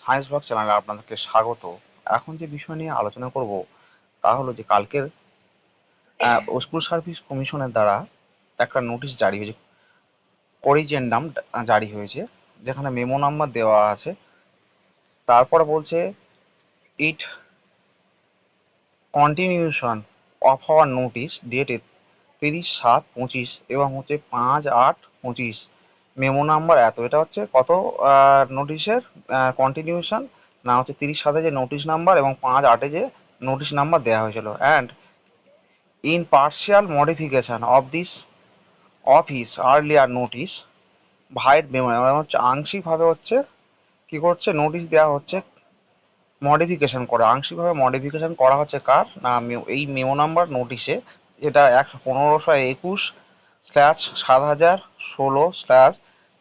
Science blog চ্যানেলে আপনাদেরকে স্বাগত। এখন যে বিষয় নিয়ে আলোচনা করব, তা হলো যে কালকের স্কুল সার্ভিস কমিশনের দ্বারা একটা নোটিশ জারি হয়েছে করিজেন্ডাম জারি হয়েছে, যেখানে মেমো নাম্বার দেওয়া আছে। তারপরে বলছে it continuation of our notice date তিরিশ সাত পঁচিশ এবং হচ্ছে পাঁচ আট পঁচিশ মেমো নাম্বার এত, এটা হচ্ছে কত নোটিশের কন্টিনিউশন না, হচ্ছে তিরিশ সাতে যে নোটিশ নাম্বার এবং পাঁচ আটে যে নোটিশ নাম্বার দেওয়া হয়েছিল। And in partial modification of this office earlier notice vide memo হচ্ছে আংশিকভাবে হচ্ছে কি করছে? নোটিশ দেওয়া হচ্ছে মডিফিকেশান করে। আংশিকভাবে মডিফিকেশন করা হচ্ছে কার? না এই মেমো নাম্বার নোটিশে এটা এক, পনেরোশো একুশ স্ল্যাশ সাত হাজার ষোলো slash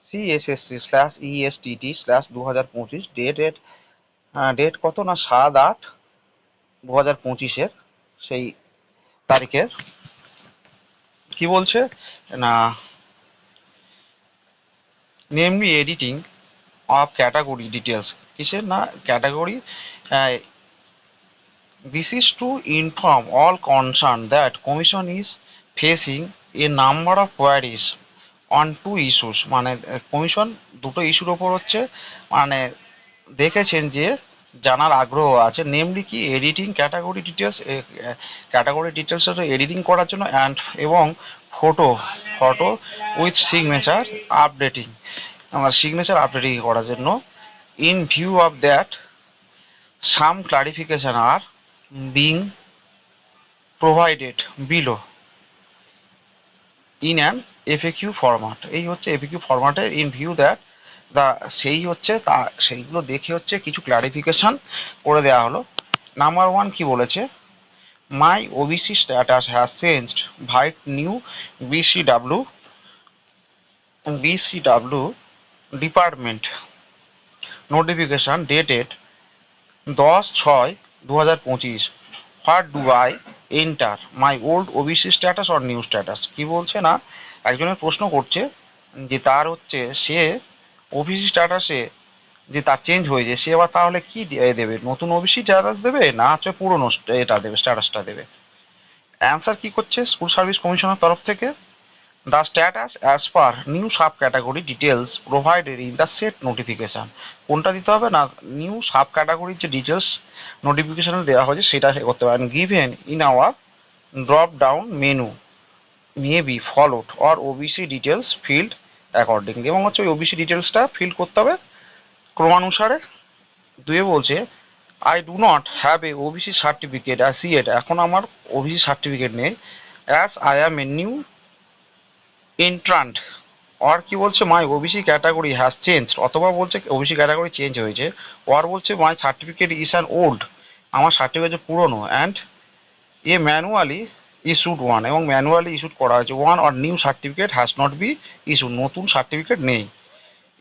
CSSC slash ESTT slash দু হাজার পঁচিশ ডেট ডেট ডেট কত না সাত আট দু হাজার পঁচিশের সেই তারিখের। কি বলছে? না namely editing of category details কিসের? না category this is to inform all concern that commission is facing a number of queries on two issues মানে কমিশন দুটো ইস্যুর ওপর হচ্ছে মানে দেখেছেন যে, জানার আগ্রহ আছে নেমলি কি editing category details category details editing করার জন্য অ্যান্ড এবং photo photo with signature updating আমার সিগনেচার আপডেটিং করার জন্য in view of that some clarification are being provided below in an FAQ format এই হচ্ছে এফএকিউ ফরম্যাটে ইন ভিউ দ্যাট দা সেই হচ্ছে তা, সেইগুলো দেখে হচ্ছে কিছু ক্লারিফিকেশন করে দেওয়া হলো। নাম্বার ওয়ান কি বলেছে? My OBC status has changed vide new BCW BCW department notification dated দশ ছয় দু হাজার পঁচিশ। What do I enter my old OBC status or new status কি বলছে না? একজনের প্রশ্ন করছে যে তার হচ্ছে সে ওবিসি স্ট্যাটাসে যে তার চেঞ্জ হয়েছে, সে আবার তাহলে কি দেবে? নতুন ওবিসি স্ট্যাটাস দেবে না হচ্ছে পুরনো এটা দেবে স্ট্যাটাসটা দেবে? অ্যান্সার কি করছে? স্কুল সার্ভিস কমিশনের তরফ থেকে? Status as per new sub category details provided in the set notification কোনটা দিতে হবে না? নিউ সাব ক্যাটাগরির যে ডিটেলস নোটিফিকেশনে দেওয়া হয়েছে সেটা করতে পারেন given in our drop down menu may be followed or OBC details field accordingly এবং হচ্ছে ওই ওবিসি ডিটেলসটা ফিল করতে হবে ক্রমানুসারে। দুয়ে বলছে I do not have a OBC certificate as yet এখন আমার ওবিসি সার্টিফিকেট নেই। As I am a new entrant আর কি বলছে? My OBC category has change অথবা বলছে ওবিসি ক্যাটাগরি চেঞ্জ হয়েছে। ওর বলছে my certificate is an old আমার সার্টিফিকেট পুরনো। And a manually issued one এবং ম্যানুয়ালি ইস্যুড করা হয়েছে। One or new certificate has not be issued নতুন সার্টিফিকেট নেই।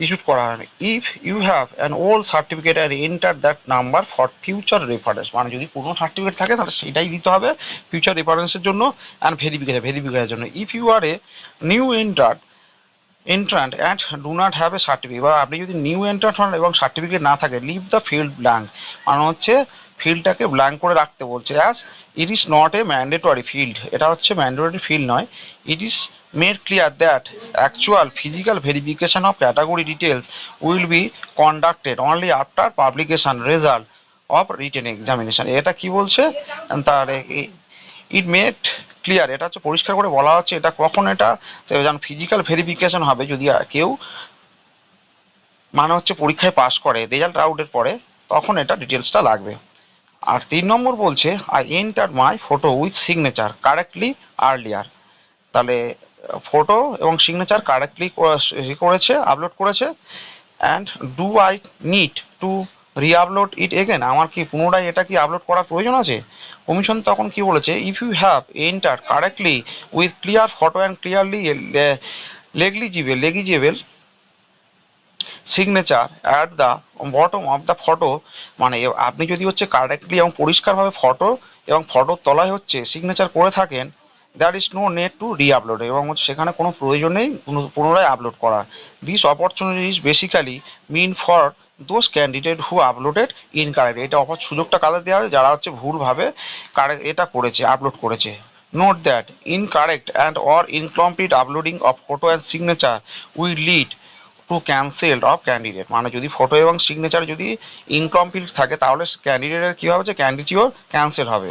ইস্যুড করা হয়নি। If you have an old certificate and enter that number for future reference মানে যদি পুরোনো সার্টিফিকেট থাকে, তাহলে সেটাই দিতে হবে ফিউচার রেফারেন্সের জন্য অ্যান্ড ভেরিফিকেশন ভেরিফিকেশনের জন্য। If you are a new enter entrant and do not have a certificate বা আপনি যদি নিউ এন্ট্রান্ট হন এবং সার্টিফিকেট না থাকে লিভ দ্য ফিল্ড ব্ল্যাঙ্ক মানে হচ্ছে ফিল্ডটাকে ব্ল্যাঙ্ক করে রাখতে বলছে। As it is not a mandatory field এটা হচ্ছে ম্যান্ডেটরি ফিল্ড নয়। It is made clear that actual physical verification of category details will be conducted only after publication result of written examination এটা কি বলছে? তার ইট মেড ক্লিয়ার এটা হচ্ছে পরিষ্কার করে বলা হচ্ছে। এটা কখন এটা? যেমন ফিজিক্যাল ভেরিফিকেশন হবে। যদি কেউ মানে হচ্ছে পরীক্ষায় পাশ করে রেজাল্ট আউটের পরে, তখন এটা ডিটেলসটা লাগবে। আর তিন নম্বর বলছে I enter my photo with signature correctly earlier তাহলে ফটো এবং সিগনেচার কারেক্টলি করেছে আপলোড করেছে and do I need to reupload it again আমার কি পুনরায় এটা কি আপলোড করার প্রয়োজন আছে? কমিশন তখন কি বলেছে if you have enter correctly with clear photo and clearly legible legible signature at the bottom of the photo মানে আপনি যদি হচ্ছে কারেক্টলি এবং পরিষ্কারভাবে ফটো এবং ফটোর তলায় হচ্ছে সিগনেচার করে থাকেন there is no need to re upload এবং হচ্ছে সেখানে কোনো প্রয়োজন নেই পুনরায় আপলোড করা। This opportunity is basically mean for those candidate who uploaded incorrect এটা অপর সুযোগটা কাদের দেওয়া হবে যারা হচ্ছে ভুলভাবে কারেক্ট এটা করেছে আপলোড করেছে। Note that incorrect and or incomplete uploading of photo and signature will lead to cancel of candidate মানে যদি ফটো এবং সিগনেচার যদি ইনকমপ্লিট থাকে, তাহলে ক্যান্ডিডেটের কী হবে? যে ক্যান্ডিডেটিও ক্যান্সেল হবে।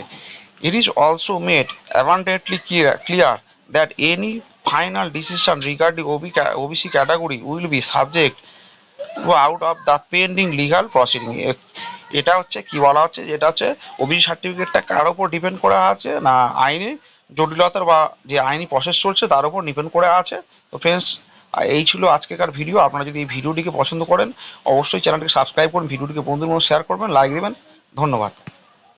It is also made abundantly clear clear that any final decision regarding OB OBC category will be subject to out of the pending legal proceeding এটা হচ্ছে কি বলা হচ্ছে? এটা হচ্ছে ওবিসি সার্টিফিকেটটা কার ওপর ডিপেন্ড করা আছে? না আইনি জটিলতার বা যে আইনি প্রসেস চলছে, তার উপর ডিপেন্ড করে আছে। তো ফ্রেন্ডস এই ছিল আজকেকার ভিডিও আপনারা যদি এই ভিডিওটিকে পছন্দ করেন, অবশ্যই চ্যানেলটিকে সাবস্ক্রাইব করুন ভিডিওটিকে বন্ধুর মধ্যে শেয়ার করবেন লাইক দেবেন। ধন্যবাদ।